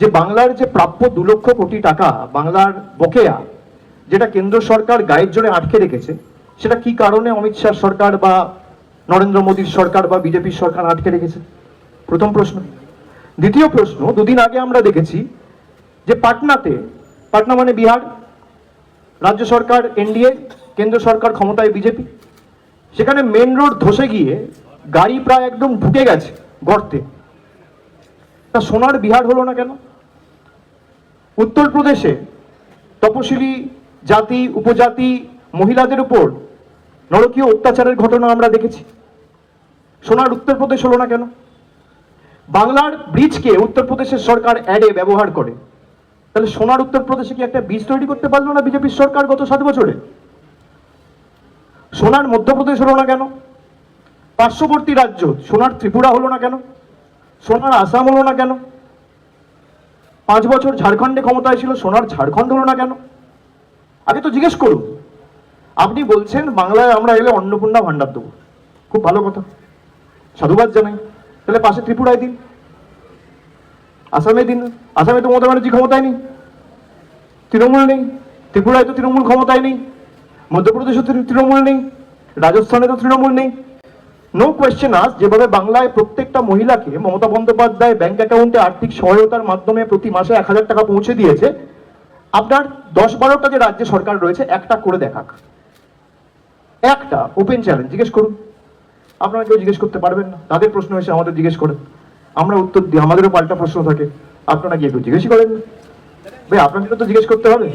যে বাংলার যে প্রাপ্য দু লক্ষ কোটি টাকা বাংলার বকেয়া, যেটা কেন্দ্র সরকার গায়ের জোরে আটকে রেখেছে, সেটা কি কারণে অমিত শাহ সরকার বা নরেন্দ্র মোদীর সরকার বা বিজেপির সরকার আটকে রেখেছে? প্রথম প্রশ্ন। দ্বিতীয় প্রশ্ন, দুদিন আগে আমরা দেখেছি যে পাটনাতে, পাটনা মানে বিহার, রাজ্য সরকার এনডিএ, কেন্দ্র সরকার ক্ষমতায় বিজেপি, সেখানে মেন রোড ধসে গিয়ে গাড়ি প্রায় একদম ঢুকে গেছে গর্তে। তা সোনার বিহার হলো না কেন? উত্তরপ্রদেশে তপশিলি জাতি, উপজাতি, মহিলাদের উপর নরকীয় অত্যাচারের ঘটনা আমরা দেখেছি। সোনার উত্তরপ্রদেশ হলো না কেন? বাংলার ব্রিজকে উত্তরপ্রদেশের সরকার অ্যাডে ব্যবহার করে। তাহলে সোনার উত্তরপ্রদেশে কি একটা বীজ তৈরি করতে পারল না বিজেপির সরকার গত সাত বছরে? সোনার মধ্যপ্রদেশ হলো না কেন? পার্শ্ববর্তী রাজ্য, সোনার ত্রিপুরা হলো না কেন? সোনার আসাম হলো না কেন? পাঁচ বছর ঝাড়খণ্ডে ক্ষমতায় ছিল, সোনার ঝাড়খণ্ড হলো না কেন? আগে তো জিজ্ঞেস করুন। আপনি বলছেন বাংলায় আমরা এলে অন্নপূর্ণা ভাণ্ডার দেবো। খুব ভালো কথা। সাধুবাদ জানাই। তাহলে পাশে ত্রিপুরায় দিন। আসামে দিন। আসামে তো মমতা ব্যানার্জি ক্ষমতায় নেই। তৃণমূল নেই। ত্রিপুরায় তো তৃণমূল ক্ষমতায় নেই। মধ্যপ্রদেশে তৃণমূল নেই। রাজস্থানে তো তৃণমূল নেই। নো কোয়েশ্চেন আস যেভাবে বাংলায় প্রত্যেকটা মহিলাকে মমতা বন্দ্যোপাধ্যায় ব্যাংক অ্যাকাউন্টে আর্থিক সহায়তার মাধ্যমে প্রতি মাসে এক হাজার টাকা পৌঁছে দিয়েছে, আপনার দশ বারোটা যে রাজ্য সরকার রয়েছে, একটা করে দেখাক। একটা ওপেন চ্যালেঞ্জ জিজ্ঞেস করুন। আপনারা কেউ জিজ্ঞেস করতে পারবেন না। তাদের প্রশ্ন এসে আমাদের জিজ্ঞেস করেন। আমরা উত্তর দিই, আমাদেরও পাল্টা প্রশ্ন থাকে। আপনারা গিয়ে কেউ জিজ্ঞেসই করেন। ভাই আপনাদেরও তো জিজ্ঞেস করতে হবে।